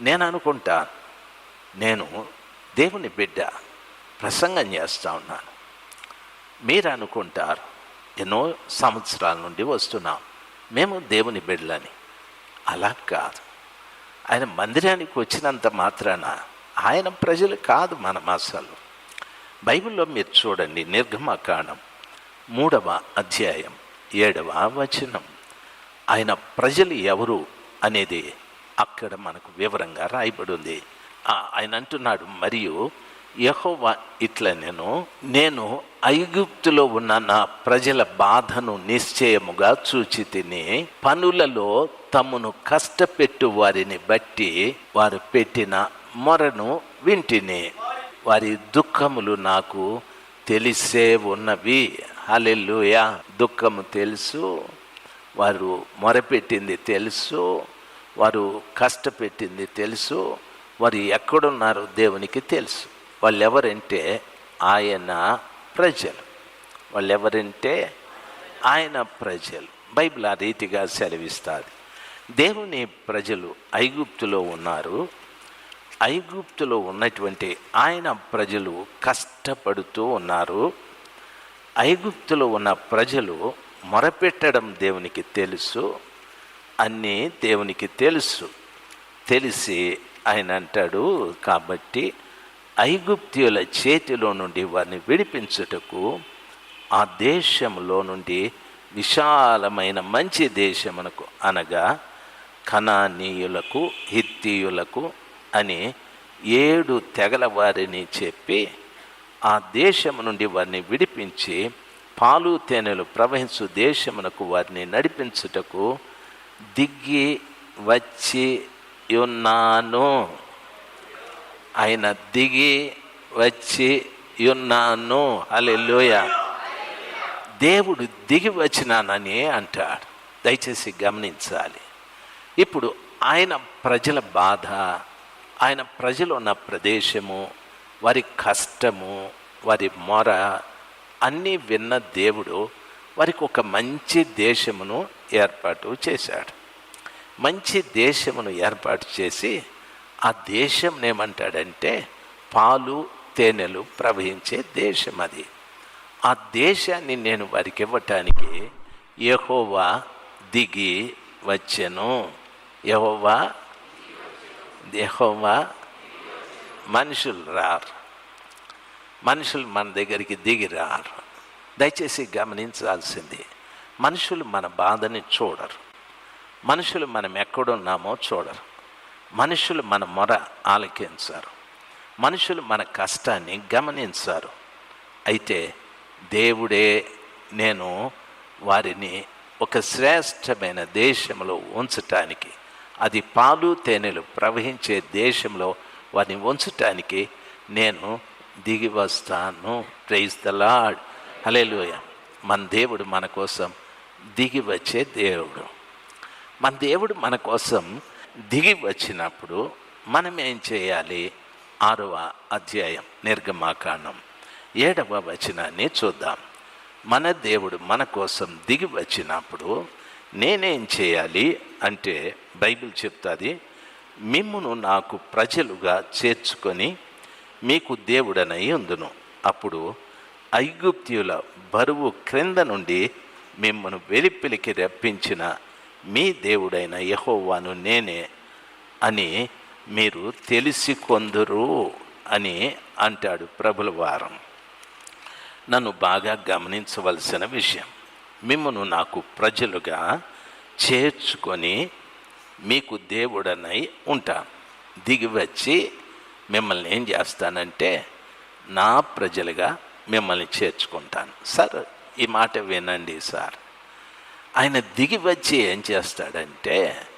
నేను అనుకుంటా నేను దేవుని బిడ్డ ప్రసంగం చేస్తూ ఉన్నాను. మీరు అనుకుంటారు ఎన్నో సంవత్సరాల నుండి వస్తున్నాం మేము దేవుని బిడ్డలని. అలా కాదు. ఆయన మందిరానికి వచ్చినంత మాత్రాన ఆయన ప్రజలు కాదు మనం అసలు. బైబిల్లో మీరు చూడండి నిర్గమకాండం మూడవ అధ్యాయం ఏడవ వచనం. ఆయన ప్రజలు ఎవరు అనేది అక్కడ మనకు వివరంగా రాయబడి ఉంది ఆయన అంటున్నాడు మరియు యహోవా ఇట్లా నేను నేను ఐగుప్తులో ఉన్న నా ప్రజల బాధను నిశ్చయముగా చూచి తిని పనులలో తమను కష్టపెట్టు వారిని బట్టి వారు పెట్టిన మొరను వింటిని. వారి దుఃఖములు నాకు తెలిసే ఉన్నవి. హలెల్లుయా. దుఃఖము తెలుసు వారు మొరపెట్టింది తెలుసు. వారు కష్టపెట్టింది తెలుసు వారు ఎక్కడున్నారో దేవునికి తెలుసు. వాళ్ళెవరంటే ఆయన ప్రజలు. వాళ్ళు ఎవరంటే ఆయన ప్రజలు. బైబిల్ ఆ రీతిగా సెలవిస్తుంది. దేవుని ప్రజలు ఐగుప్తులో ఉన్నారు. ఐగుప్తులో ఉన్నటువంటి ఆయన ప్రజలు కష్టపడుతూ ఉన్నారు. ఐగుప్తులో ఉన్న ప్రజలు మొరపెట్టడం దేవునికి తెలుసు. అన్నీ దేవునికి తెలుసు. తెలిసి ఆయన అంటాడు కాబట్టి ఐగుప్తియుల చేతిలో నుండి వారిని విడిపించుటకు ఆ దేశంలో నుండి విశాలమైన మంచి దేశమునకు అనగా కనానీయులకు హిత్తీయులకు అని ఏడు తెగల వారిని చెప్పి ఆ దేశము నుండి వారిని విడిపించి పాలు తేనెలు ప్రవహించు దేశమునకు వారిని నడిపించుటకు దిగి వచ్చి ఉన్నాను. ఆయన దిగి వచ్చి ఉన్నాను. అలెలోయ దేవుడు దిగి వచ్చినానని అంటాడు. దయచేసి గమనించాలి. ఇప్పుడు ఆయన ప్రజల బాధ ఆయన ప్రజలు ఉన్న ప్రదేశము వారి కష్టము వారి మొర అన్నీ విన్న దేవుడు వారికి ఒక మంచి దేశమును ఏర్పాటు చేశాడు. మంచి దేశమును ఏర్పాటు చేసి ఆ దేశం ఏమంటాడంటే పాలు తేనెలు ప్రవహించే దేశం అది. ఆ దేశాన్ని నేను వారికి ఇవ్వటానికి యహోవా దిగి వచ్చెను. యహోవా యహోవా మనుషులు రారు. మనుషులు మన దగ్గరికి దిగి రారు. దయచేసి గమనించాల్సింది. మనుషులు మన బాధని చూడరు. మనుషులు మనం ఎక్కడున్నామో చూడరు. మనుషులు మన మొర ఆలకించారు. మనుషులు మన కష్టాన్ని గమనించారు. అయితే దేవుడే నేను వారిని ఒక శ్రేష్టమైన దేశంలో ఉంచటానికి అది పాలు తేనెలు ప్రవహించే దేశంలో వారిని ఉంచటానికి నేను దిగి వస్తాను. ప్రైజ్ ద లాడ్ హలేలుయ మన దేవుడు మన కోసం దిగి వచ్చే దేవుడు. మన దేవుడు మన కోసం దిగి వచ్చినప్పుడు మనం ఏం చేయాలి? ఆరవ అధ్యాయం నిర్గమాకాండం. ఏడవ వచనాన్ని చూద్దాం. మన దేవుడు మన కోసం దిగి వచ్చినప్పుడు నేనేం చేయాలి అంటే బైబిల్ చెప్తుంది మిమ్మును నాకు ప్రజలుగా చేర్చుకొని మీకు దేవుడనై ఉందును. అప్పుడు ఐగుప్త్యుల బరువు క్రింద నుండి మిమ్మను వెలిపిలికి రప్పించిన మీ దేవుడైన యహోవాను నేనే అని మీరు తెలిసి కొందరు అని అంటాడు ప్రభుల వారం. నన్ను బాగా గమనించవలసిన విషయం మిమ్మను నాకు ప్రజలుగా చేర్చుకొని మీకు దేవుడనై ఉంటాను దిగి వచ్చి మిమ్మల్ని ఏం చేస్తానంటే నా ప్రజలుగా మిమ్మల్ని చేర్చుకుంటాను. సరే. ఈ మాట వినండి సార్. ఆయన దిగి వచ్చి ఏం చేస్తాడంటే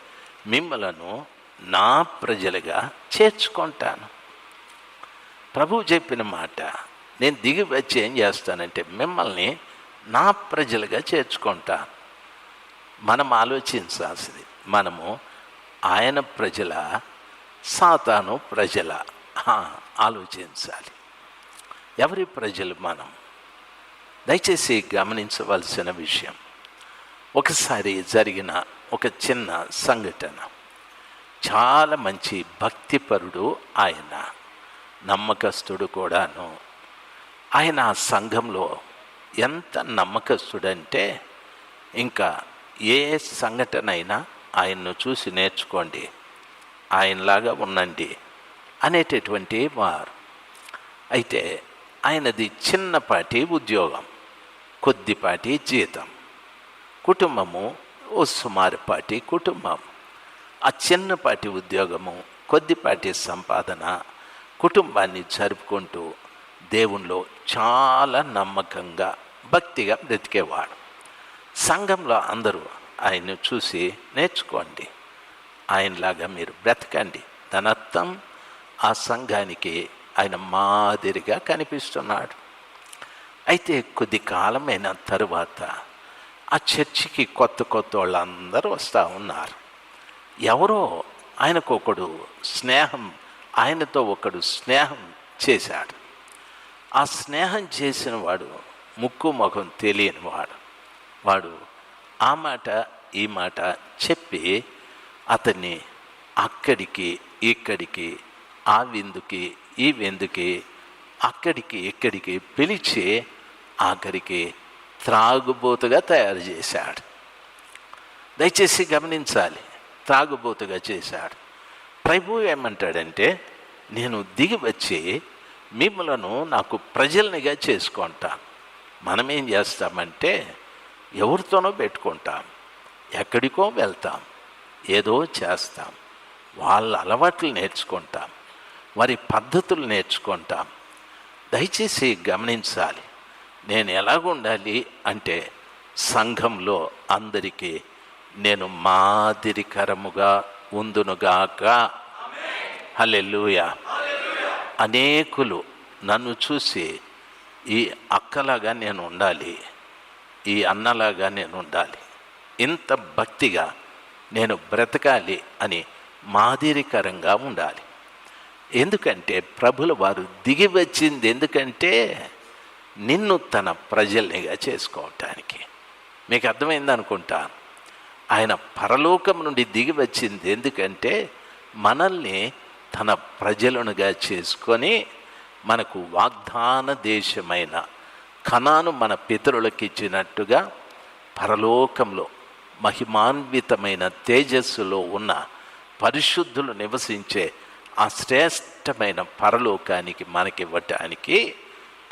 మిమ్మలను నా ప్రజలుగా చేర్చుకుంటాను. ప్రభువు చెప్పిన మాట నేను దిగి వచ్చి ఏం చేస్తానంటే మిమ్మల్ని నా ప్రజలుగా చేర్చుకుంటాను. మనం ఆలోచించాల్సింది మనము ఆయన ప్రజల సాతాను ప్రజల ఆలోచించాలి. ఎవరి ప్రజలు మనం? దయచేసి గమనించవలసిన విషయం. ఒకసారి జరిగిన ఒక చిన్న సంఘటన. చాలా మంచి భక్తిపరుడు ఆయన నమ్మకస్తుడు కూడాను. ఆయన ఆ సంఘంలో ఎంత నమ్మకస్తుడంటే ఇంకా ఏ సంఘటన అయినా ఆయన్ను చూసి నేర్చుకోండి ఆయనలాగా ఉండండి అనేటటువంటి వారు. అయితే ఆయనది చిన్నపాటి ఉద్యోగం. కొద్దిపాటి జీతం. కుటుంబము ఓ సుమారుపాటి కుటుంబం. ఆ చిన్నపాటి ఉద్యోగము కొద్దిపాటి సంపాదన కుటుంబాన్ని జరుపుకుంటూ దేవుణ్ణిలో చాలా నమ్మకంగా భక్తిగా బ్రతికేవాడు. సంఘంలో అందరూ ఆయన్ను చూసి నేర్చుకోండి. ఆయనలాగా మీరు బ్రతకండి. దానర్థం ఆ సంఘానికి ఆయన మాదిరిగా కనిపిస్తున్నాడు. అయితే కొద్ది కాలమైన తరువాత ఆ చర్చికి కొత్త కొత్త వాళ్ళందరూ వస్తూ ఉన్నారు. ఎవరో ఆయనకు ఒకడు స్నేహం ఆయనతో ఒకడు స్నేహం చేశాడు. ఆ స్నేహం చేసిన వాడు ముక్కు ముఖం తెలియని వాడు. వాడు ఆ మాట ఈ మాట చెప్పి అతన్ని అక్కడికి ఇక్కడికి ఆ విందుకి ఈ విందుకి అక్కడికి ఇక్కడికి పిలిచి ఆఖరికి త్రాగుబోతుగా తయారు చేశాడు. దయచేసి గమనించాలి. త్రాగుబోతుగా చేశాడు. ప్రభు ఏమంటాడంటే నేను దిగి వచ్చి మిమ్మలను నాకు ప్రజల్నిగా చేసుకుంటాను. మనం ఏం చేస్తామంటే ఎవరితోనో పెట్టుకుంటాం. ఎక్కడికో వెళ్తాం. ఏదో చేస్తాం. వాళ్ళ అలవాట్లు నేర్చుకుంటాం. వారి పద్ధతులు నేర్చుకుంటాం. దయచేసి గమనించాలి. నేను ఎలాగుండాలి అంటే సంఘంలో అందరికీ నేను మాదిరికరముగా ఉందునుగాక. హలెల్లుయ. అనేకులు నన్ను చూసి ఈ అక్కలాగా నేను ఉండాలి ఈ అన్నలాగా నేను ఉండాలి ఇంత భక్తిగా నేను బ్రతకాలి అని మాదిరికరంగా ఉండాలి. ఎందుకంటే ప్రభుల వారు దిగి వచ్చింది ఎందుకంటే నిన్ను తన ప్రజల్నిగా చేసుకోవటానికి. మీకు అర్థమైంది అనుకుంటా? ఆయన పరలోకం నుండి దిగి వచ్చింది ఎందుకంటే మనల్ని తన ప్రజలనుగా చేసుకొని మనకు వాగ్దాన దేశమైన కణాను మన పితరులకు ఇచ్చినట్టుగా పరలోకంలో మహిమాన్వితమైన తేజస్సులో ఉన్న పరిశుద్ధులు నివసించే ఆ శ్రేష్టమైన పరలోకానికి మనకివ్వటానికి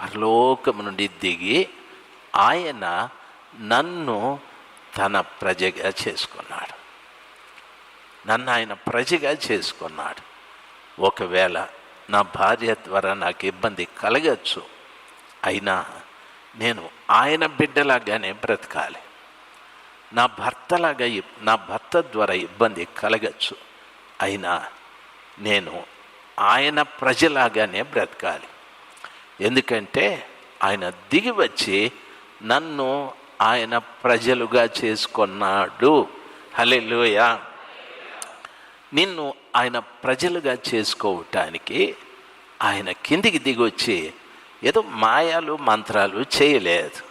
పరలోకం నుండి దిగి ఆయన నన్ను తన ప్రజగా చేసుకున్నాడు. నన్ను ఆయన ప్రజగా చేసుకున్నాడు. ఒకవేళ నా భార్య ద్వారా నాకు ఇబ్బంది కలగచ్చు అయినా నేను ఆయన బిడ్డలాగానే బ్రతకాలి. నా భర్తలాగా నా భర్త ద్వారా ఇబ్బంది కలగచ్చు అయినా నేను ఆయన ప్రజలాగానే బ్రతకాలి. ఎందుకంటే ఆయన దిగి వచ్చి నన్ను ఆయన ప్రజలుగా చేసుకున్నాడు. హలెలుయ నిన్ను ఆయన ప్రజలుగా చేసుకోవటానికి ఆయన కిందికి దిగొచ్చి వచ్చి ఏదో మాయాలు మంత్రాలు చేయలేదు.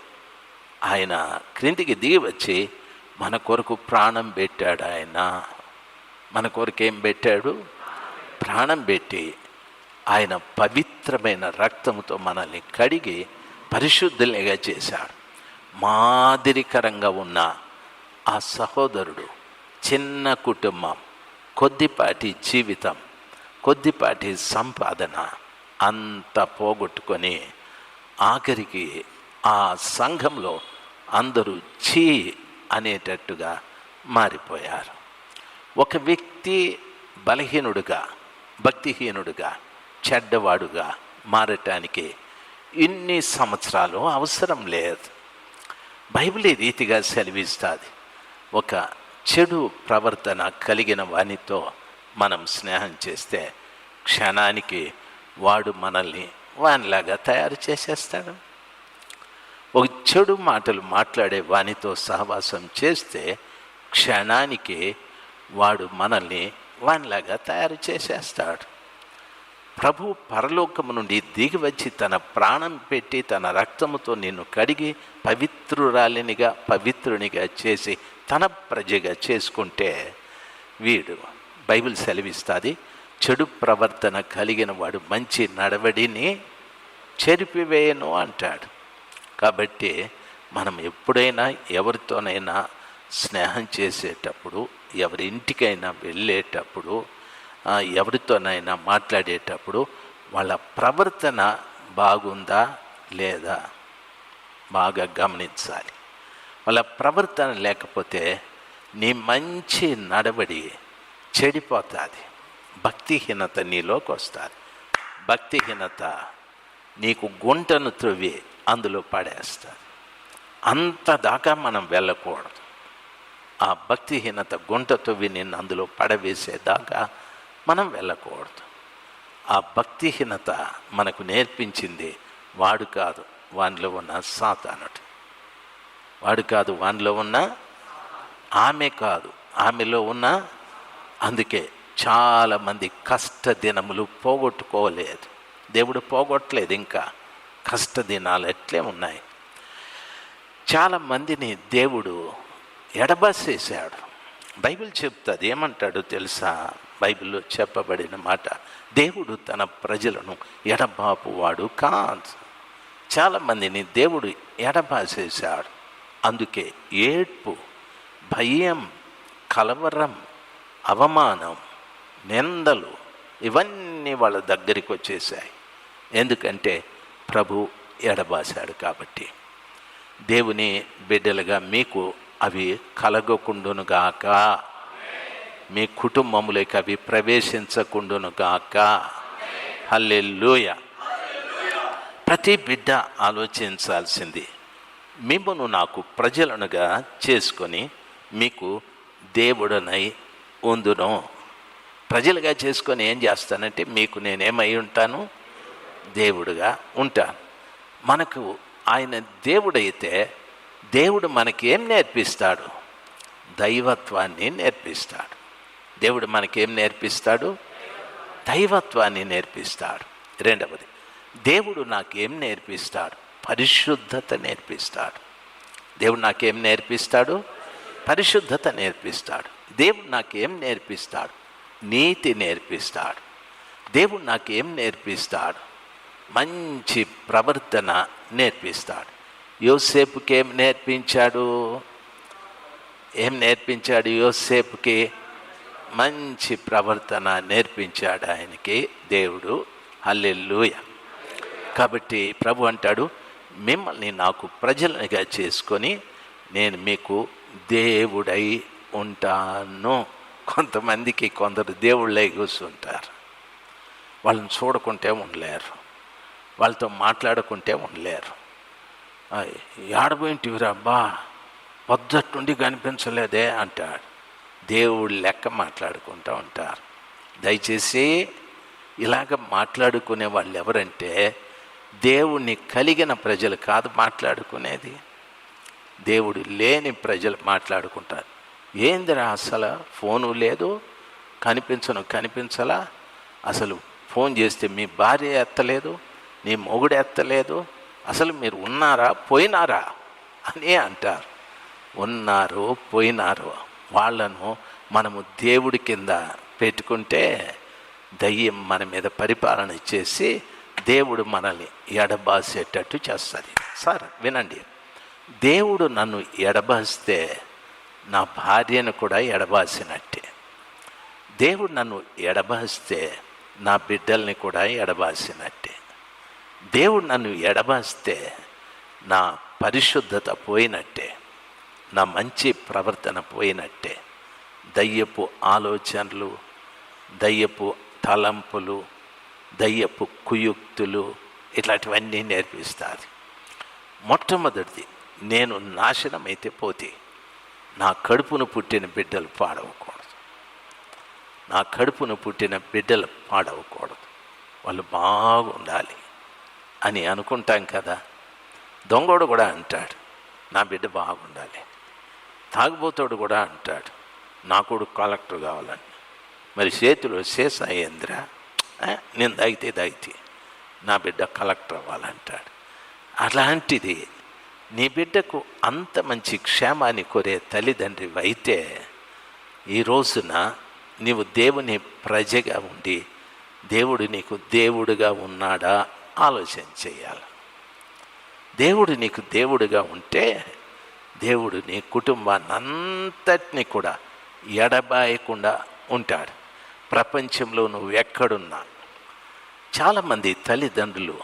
ఆయన క్రిందికి దిగి వచ్చి మన కొరకు ప్రాణం పెట్టాడు ఆయన. మన కొరకు ఏం పెట్టాడు? ప్రాణం పెట్టి ఆయన పవిత్రమైన రక్తంతో మనల్ని కడిగి పరిశుద్ధులుగా చేశాడు. మాదిరికరంగా ఉన్న ఆ సహోదరుడు చిన్న కుటుంబం కొద్దిపాటి జీవితం కొద్దిపాటి సంపాదన అంత పోగొట్టుకొని ఆఖరికి ఆ సంఘంలో అందరూ చీ అనేటట్టుగా మారిపోయారు. ఒక వ్యక్తి బలహీనుడుగా భక్తిహీనుడుగా చెడ్డవాడుగా మారటానికి ఇన్ని సంవత్సరాలు అవసరం లేదు. బైబిల్ ఈ రీతిగా సెలవిస్తుంది. ఒక చెడు ప్రవర్తన కలిగిన వానితో మనం స్నేహం చేస్తే క్షణానికి వాడు మనల్ని వానిలాగా తయారు చేసేస్తాడు. ఒక చెడు మాటలు మాట్లాడే వానితో సహవాసం చేస్తే క్షణానికి వాడు మనల్ని వానిలాగా తయారు చేసేస్తాడు. ప్రభు పరలోకము నుండి దిగి వచ్చి తన ప్రాణం పెట్టి తన రక్తముతో నిన్ను కడిగి పవిత్రురాలినిగా పవిత్రునిగా చేసి తన ప్రజగా చేసుకుంటే వీడు బైబిల్ సెలవిస్తుంది చెడు ప్రవర్తన కలిగిన వాడు మంచి నడవడిని చెరిపివేయను అంటాడు. కాబట్టి మనం ఎప్పుడైనా ఎవరితోనైనా స్నేహం చేసేటప్పుడు ఎవరి ఇంటికైనా వెళ్ళేటప్పుడు ఎవరితోనైనా మాట్లాడేటప్పుడు వాళ్ళ ప్రవర్తన బాగుందా లేదా బాగా గమనించాలి. వాళ్ళ ప్రవర్తన లేకపోతే నీ మంచి నడవడి చెడిపోతుంది. భక్తిహీనత నీలోకి వస్తుంది. భక్తిహీనత నీకు గుంటను త్రవ్వి అందులో పడేస్తుంది. అంత దాకా మనం వెళ్ళకూడదు. ఆ భక్తిహీనత గుంట త్రవ్వి నిన్ను అందులో పడవేసేదాకా మనం వెళ్ళకూడదు. ఆ భక్తిహీనత మనకు నేర్పించింది వాడు కాదు వానిలో ఉన్న సాతానుడు. వాడు కాదు వానిలో ఉన్న ఆమె కాదు ఆమెలో ఉన్న అందుకే చాలామంది కష్ట దినములు పోగొట్టుకోలేదు. దేవుడు పోగొట్టలేదు ఇంకా. కష్ట దినాలు ఎట్లే ఉన్నాయి? చాలామందిని దేవుడు ఎడబసేశాడు. బైబిల్ చెప్తుంది ఏమంటాడు తెలుసా? బైబిల్లో చెప్పబడిన మాట. దేవుడు తన ప్రజలను ఎడబాపువాడు కాదు. చాలామందిని దేవుడు ఎడబాసేశాడు. అందుకే ఏడ్పు భయం కలవరం అవమానం నిందలు ఇవన్నీ వాళ్ళ దగ్గరికి వచ్చేసాయి ఎందుకంటే ప్రభు ఎడబాశాడు కాబట్టి. దేవుని బిడ్డలుగా మీకు అవి కలగకుండునుగాక. మీ కుటుంబములకి అవి ప్రవేశించకుండునుగాక హల్లెలూయ. ప్రతి బిడ్డ ఆలోచించాల్సింది మిమ్మను నాకు ప్రజలనుగా చేసుకొని మీకు దేవుడనై ఉందును. ప్రజలుగా చేసుకొని ఏం చేస్తానంటే మీకు నేనేమై ఉంటాను? దేవుడుగా ఉంటాను. మనకు ఆయన దేవుడైతే దేవుడు మనకి ఏం నేర్పిస్తాడు? దైవత్వాన్ని నేర్పిస్తాడు. దేవుడు మనకేం నేర్పిస్తాడు? దైవత్వాన్ని నేర్పిస్తాడు. రెండవది దేవుడు నాకేం నేర్పిస్తాడు? పరిశుద్ధత నేర్పిస్తాడు. దేవుడు నాకేం నేర్పిస్తాడు? పరిశుద్ధత నేర్పిస్తాడు. దేవుడు నాకేం నేర్పిస్తాడు? నీతి నేర్పిస్తాడు. దేవుడు నాకేం నేర్పిస్తాడు? మంచి ప్రవర్తన నేర్పిస్తాడు. యోసేపుకి ఏం నేర్పించాడు? ఏం నేర్పించాడు యోసేపుకి? మంచి ప్రవర్తన నేర్పించాడు ఆయనకి దేవుడు. హల్లెలూయ. కాబట్టి ప్రభు అంటాడు మిమ్మల్ని నాకు ప్రజలనిగా చేసుకొని నేను మీకు దేవుడై ఉంటాను. కొంతమందికి కొందరు దేవుళ్ళై కూర్చుంటారు. వాళ్ళని చూడకుంటే ఉండలేరు. వాళ్ళతో మాట్లాడుకుంటే ఉండలేరు. ఏడబోయింటివిరా అబ్బా పొద్దుట్టుండి కనిపించలేదే అంటాడు. దేవుడు లెక్క మాట్లాడుకుంటూ ఉంటారు. దయచేసి ఇలాగ మాట్లాడుకునే వాళ్ళు ఎవరంటే దేవుణ్ణి కలిగిన ప్రజలు కాదు మాట్లాడుకునేది. దేవుడు లేని ప్రజలు మాట్లాడుకుంటారు. ఏందిరా అసలు ఫోను లేదు కనిపించను కనిపించలా? అసలు ఫోన్ చేస్తే మీ భార్య ఎత్తలేదు నీ మొగుడు ఎత్తలేదు అసలు మీరు ఉన్నారా పోయినారా? అని అంటారు. ఉన్నారు పోయినారు. వాళ్ళను మనము దేవుడి కింద పెట్టుకుంటే దయ్యం మన మీద పరిపాలన చేసి దేవుడు మనల్ని ఎడబాసేటట్టు చేస్తుంది. సార్ వినండి. దేవుడు నన్ను ఎడబాస్తే నా భార్యను కూడా ఎడబాసినట్టే. దేవుడు నన్ను ఎడబాస్తే నా బిడ్డల్ని కూడా ఎడబాసినట్టే. దేవుడు నన్ను ఎడబాస్తే నా పరిశుద్ధత పోయినట్టే. నా మంచి ప్రవర్తన పోయినట్టే. దయ్యపు ఆలోచనలు దయ్యపు తలంపులు దయ్యపు కుయుక్తులు ఇట్లాంటివన్నీ నేర్పిస్తారు. మొట్టమొదటిది నేను నాశనమైతే పోతే నా కడుపును పుట్టిన బిడ్డలు పాడవకూడదు. నా కడుపును పుట్టిన బిడ్డలు పాడవకూడదు. వాళ్ళు బాగుండాలి అని అనుకుంటాం కదా. దొంగోడు కూడా అంటాడు నా బిడ్డ బాగుండాలి. తాగుబోతోడు కూడా అంటాడు నా కొడుకు కలెక్టర్ కావాలని. మరి చేతిలో శేషాయేంద్ర నేను దాగితే దాగితే నా బిడ్డ కలెక్టర్ అవ్వాలంటాడు. అలాంటిది నీ బిడ్డకు అంత మంచి క్షేమాన్ని కోరే తల్లిదండ్రి అయితే ఈ రోజున నీవు దేవుని ప్రజగా ఉండి దేవుడు నీకు దేవుడుగా ఉన్నాడా? ఆలోచన చేయాలి. దేవుడు నీకు దేవుడుగా ఉంటే దేవుడు నీ కుటుంబాన్ని అంతటినీ కూడా ఎడబాయకుండా ఉంటాడు. ప్రపంచంలో నువ్వు ఎక్కడున్నా చాలామంది తల్లిదండ్రులు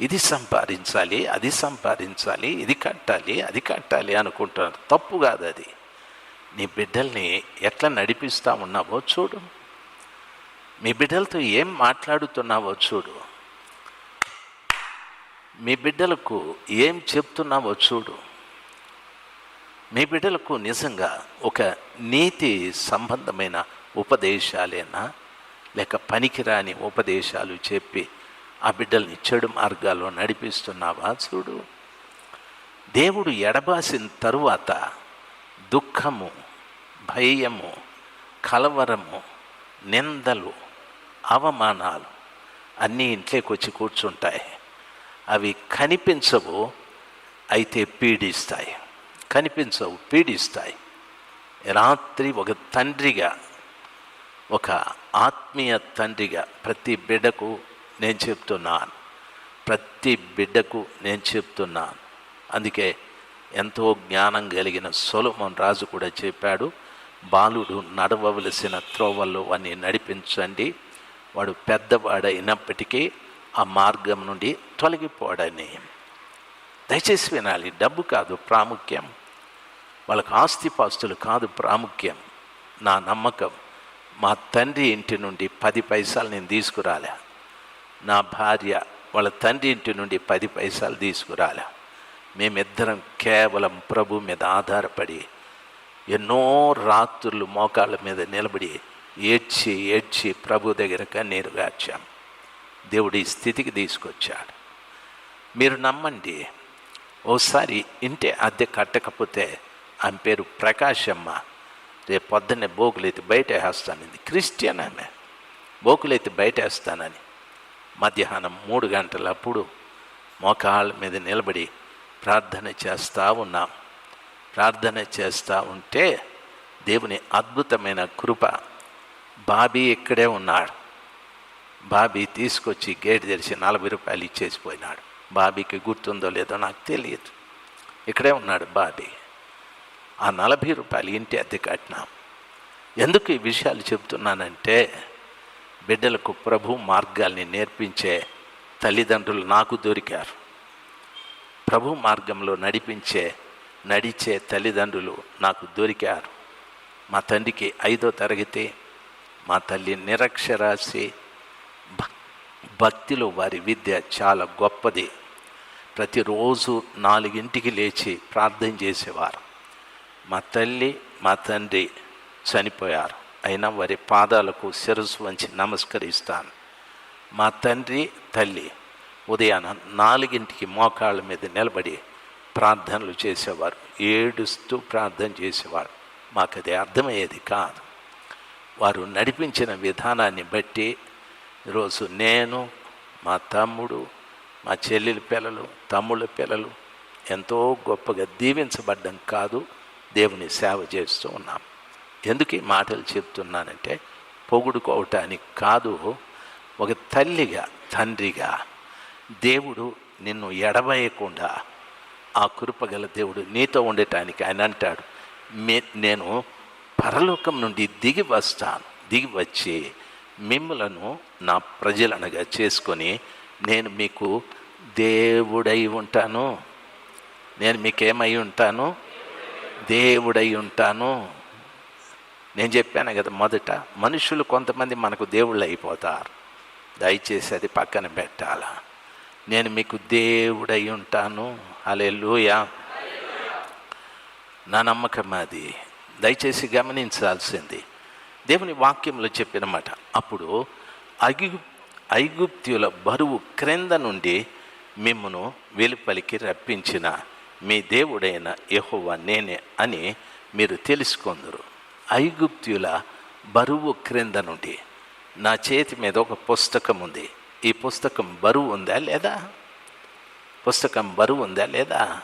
ఇది సంపాదించాలి అది సంపాదించాలి ఇది కట్టాలి అది కట్టాలి అనుకుంటున్నారు. తప్పు కాదు అది. నీ బిడ్డల్ని ఎట్లా నడిపిస్తా ఉన్నావో చూడు. మీ బిడ్డలతో ఏం మాట్లాడుతున్నావో చూడు. మీ బిడ్డలకు ఏం చెప్తున్నావో చూడు. మీ బిడ్డలకు నిజంగా ఒక నీతి సంబంధమైన ఉపదేశాలేనా? లేక పనికిరాని ఉపదేశాలు చెప్పి ఆ బిడ్డల్ని చెడు మార్గాల్లో నడిపిస్తున్నావా? చూడు. దేవుడు ఎడబాసిన తరువాత దుఃఖము భయము కలవరము నిందలు అవమానాలు అన్నీ ఇంట్లోకి వచ్చి కూర్చుంటాయి. అవి కనిపించవు అయితే పీడిస్తాయి. కనిపించవు పీడిస్తాయి. రాత్రి ఒక తండ్రిగా ఒక ఆత్మీయ తండ్రిగా ప్రతి బిడ్డకు నేను చెప్తున్నాను. ప్రతి బిడ్డకు నేను చెప్తున్నాను. అందుకే ఎంతో జ్ఞానం కలిగిన సొలమన్ రాజు కూడా చెప్పాడు బాలుడు నడవవలసిన త్రోవల్లో వాడిని నడిపించండి. వాడు పెద్దవాడైనప్పటికీ ఆ మార్గం నుండి తొలగిపోడని. దయచేసి వినాలి డబ్బు కాదు ప్రాముఖ్యం. వాళ్ళకి ఆస్తిపాస్తులు కాదు ప్రాముఖ్యం. నా నమ్మకం. మా తండ్రి ఇంటి నుండి పది పైసలు నేను తీసుకురాలే. నా భార్య వాళ్ళ తండ్రి ఇంటి నుండి పది పైసలు తీసుకురాలే. మేమిద్దరం కేవలం ప్రభు మీద ఆధారపడి ఎన్నో రాత్రులు మోకాళ్ళ మీద నిలబడి ఏడ్చి ఏడ్చి ప్రభు దగ్గర కన్నీరు గార్చాం. దేవుడి స్థితికి తీసుకొచ్చాడు. మీరు నమ్మండి ఓసారి ఇంటి అద్దె కట్టకపోతే ఆమె పేరు ప్రకాశమ్మ. రేపు పొద్దున్నే బోకులైతే బయట వేస్తానని క్రిస్టియన్ ఆమె. బోకులైతే బయట వేస్తానని మధ్యాహ్నం మూడు గంటలప్పుడు మోకాళ్ళ మీద నిలబడి ప్రార్థన చేస్తూ ఉన్నాం. ప్రార్థన చేస్తూ ఉంటే దేవుని అద్భుతమైన కృప. బాబీ ఇక్కడే ఉన్నాడు. బాబీ తీసుకొచ్చి గేట్ తెరిచి నలభై రూపాయలు ఇచ్చేసిపోయినాడు. బాబీకి గుర్తుందో లేదో నాకు తెలియదు. ఇక్కడే ఉన్నాడు బాబీ. ఆ నలభై రూపాయలు ఇంటి అద్దె కట్టిన. ఎందుకు ఈ విషయాలు చెబుతున్నానంటే బిడ్డలకు ప్రభు మార్గాల్ని నేర్పించే తల్లిదండ్రులు నాకు దొరికారు. ప్రభు మార్గంలో నడిపించే నడిచే తల్లిదండ్రులు నాకు దొరికారు. మా తండ్రికి ఐదో తరగతి మా తల్లి నిరక్షరాశి భక్తిలో వారి విద్య చాలా గొప్పది. ప్రతిరోజు నాలుగింటికి లేచి ప్రార్థన చేసేవారు. మా తల్లి మా తండ్రి చనిపోయారు. అయినా వారి పాదాలకు శిరస్సు వంచి నమస్కరిస్తాను. మా తండ్రి తల్లి ఉదయాన నాలుగింటికి మోకాళ్ళ మీద నిలబడి ప్రార్థనలు చేసేవారు. ఏడుస్తూ ప్రార్థన చేసేవారు. మాకు అది అర్థమయ్యేది కాదు. వారు నడిపించిన విధానాన్ని బట్టి ఈరోజు నేను మా తమ్ముడు మా చెల్లెల పిల్లలు తమ్ముళ్ళ పిల్లలు ఎంతో గొప్పగా దీవించబడ్డం కాదు. దేవుని సేవ చేస్తూ ఉన్నాం. ఎందుకు ఈ మాటలు చెప్తున్నానంటే పొగుడుకోవటానికి కాదు ఒక తల్లిగా తండ్రిగా దేవుడు నిన్ను ఎడవేయకుండా ఆ కృపగల దేవుడు నీతో ఉండటానికి ఆయన అంటాడు మే నేను పరలోకం నుండి దిగి వస్తాను దిగి వచ్చి మిమ్మలను నా ప్రజలనగా చేసుకొని నేను మీకు దేవుడై ఉంటాను. నేను మీకేమై ఉంటాను? దేవుడై ఉంటాను. నేను చెప్పాను కదా మొదట మనుషులు కొంతమంది మనకు దేవుళ్ళు అయిపోతారు. దయచేసి అది పక్కన పెట్టాల? నేను మీకు దేవుడై ఉంటాను. అలే నా నమ్మకం అది. దయచేసి గమనించాల్సింది. దేవుని వాక్యంలో చెప్పినమాట అప్పుడు ఐగు ఐగుప్త్యుల బరువు క్రింద నుండి మిమ్మను వెలుపలికి రప్పించిన మీ దేవుడైన యహోవా నేనే అని మీరు తెలుసుకుందరు. ఐగుప్తుల బరువు క్రింద నుండి నా చేతి మీద ఒక పుస్తకం ఉంది. ఈ పుస్తకం బరువు ఉందా లేదా? పుస్తకం బరువు ఉందా లేదా?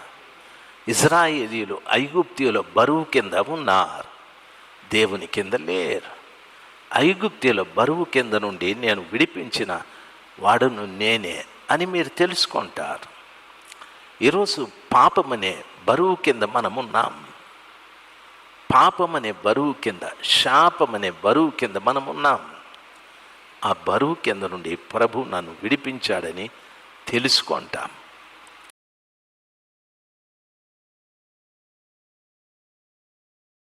ఇజ్రాయేలీలు ఐగుప్తియుల బరువు కింద ఉన్నారు. దేవుని కింద లేరు. ఐగుప్తుల బరువు కింద నుండి నేను విడిపించిన వాడును నేనే అని మీరు తెలుసుకుంటారు. ఈరోజు పాపమనే బరువు కింద మనమున్నాం. పాపమనే బరువు కింద శాపమనే బరువు కింద మనమున్నాం. ఆ బరువు కింద నుండి ప్రభు నన్ను విడిపించాడని తెలుసుకుంటాం.